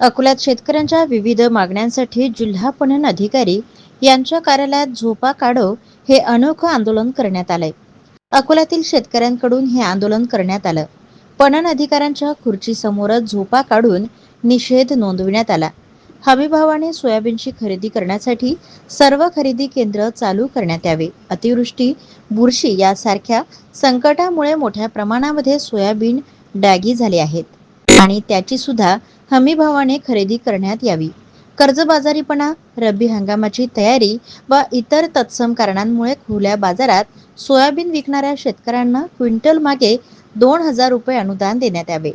अकोल्यात शेतकऱ्यांच्या विविध मागण्यांसाठी जिल्हा पणन अधिकारी यांच्या कार्यालयात झोपा काढो हे अनोखं आंदोलन करण्यात आलंय. अकोल्यातील शेतकऱ्यांकडून हे आंदोलन करण्यात आलं. पणन अधिकाऱ्यांच्या खुर्चीसमोरच झोपा काढून निषेध नोंदविण्यात आला. हमीभावाने सोयाबीनची खरेदी करण्यासाठी सर्व खरेदी केंद्र चालू करण्यात यावे. अतिवृष्टी बुरशी यासारख्या संकटामुळे मोठ्या प्रमाणामध्ये सोयाबीन डागी झाले आहेत. आणि त्याची सुद्धा हमीभावाने खरेदी करण्यात यावी. कर्जबाजारीपणा रब्बी हंगामाची तयारी व इतर तत्सम कारणांमुळे खुल्या बाजारात सोयाबीन विकणाऱ्या शेतकऱ्यांना क्विंटल मागे दोन हजार रुपये अनुदान देण्यात यावे.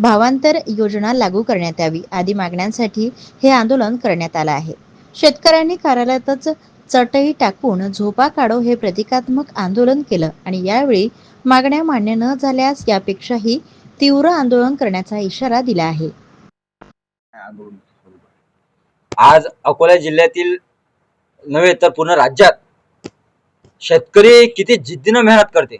भावांतर योजना लागू करण्यात यावी आदी मागण्यांसाठी हे आंदोलन करण्यात आलं आहे. शेतकऱ्यांनी कार्यालयातच चटई टाकून झोपा काढो हे प्रतिकात्मक आंदोलन केलं आणि यावेळी मागण्या मान्य न झाल्यास यापेक्षाही तीव्र आंदोलन करण्याचा इशारा दिला आहे. आज अकोला जिल्ह्यातील नव्हे तर पूर्ण राज्यात शेतकरी किती जिद्दीनं मेहनत करते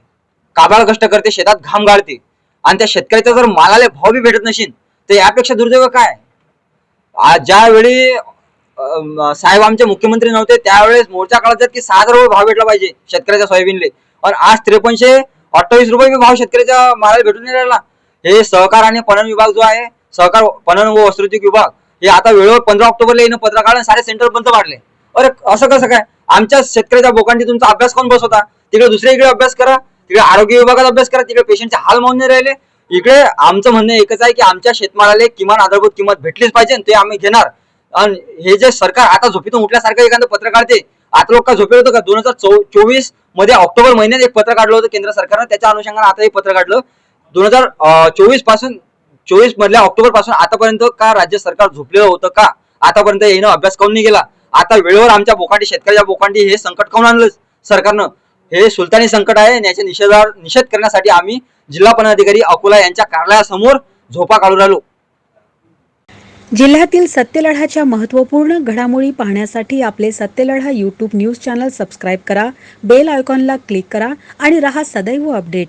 काबाळ कष्ट करते शेतात घाम गाळते आणि त्या शेतकऱ्याचा जर मालाला भाव बी भेटत नसेल तर यापेक्षा दुर्दैव काय? आज ज्यावेळी साहेब आमचे मुख्यमंत्री नव्हते त्यावेळेस मोर्चा काढायचा की सहा हजार रुपये भाव भेटला पाहिजे शेतकऱ्याच्या सोयाबीनले. आणि आज त्रेपन्नशे अठ्ठावीस रुपये भाव शेतकऱ्याच्या मालाला भेटून नाही राहिला. हे सहकार आणि पणन विभाग जो आहे सहकार पणन व वस्त्रोद्योग विभाग हे आता वेळेवर पंधरा ऑक्टोबरला येणं पत्र काढून सारे सेंटर बंद पाडले अरे असं कसं काय? आमच्या शेतकऱ्याच्या बोकांडी तुमचा अभ्यास कोण बसवता? तिकडे दुसऱ्या इकडे अभ्यास करा तिकडे आरोग्य विभागात अभ्यास करा तिकडे पेशंटचे हाल मानून नाही राहिले. इकडे आमचं म्हणणं एकच आहे की आमच्या शेतमालाला किमान आधारभूत किंमत भेटलीच पाहिजे ते आम्ही घेणार. आणि हे जे सरकार आता झोपेतून उठल्यासारखं एखादं पत्र काढते. आता लोक का झोपेल होतं का? दोन हजार चोवीसमध्ये ऑक्टोबर महिन्यात एक पत्र काढलं होतं केंद्र सरकारनं. त्याच्या अनुषंगाने आता एक पत्र काढलं. दोन हजार चोवीसपासून चोवीस मधल्या ऑक्टोबरपासून आतापर्यंत का राज्य सरकार झोपलेलं होतं का? आतापर्यंत येणं अभ्यास काऊन नाही गेला आता वेळेवर आमच्या बोकांडी शेतकऱ्याच्या बोकांडी हे संकट काऊन आणलं? सरकारनं हे सुलतानी संकट आहे आणि याच्या निषेधावर निषेध करण्यासाठी आम्ही जिल्हा पदाधिकारी अकोला यांच्या कार्यालयासमोर झोपा काढून राहिलो. जिल्ह्यातील सत्यलढाच्या महत्त्वपूर्ण घडामोडी पाहण्यासाठी आपले Satyaladha YouTube news channel subscribe करा बेल आयकॉनला क्लिक करा आणि रहा सदैव अपडेट.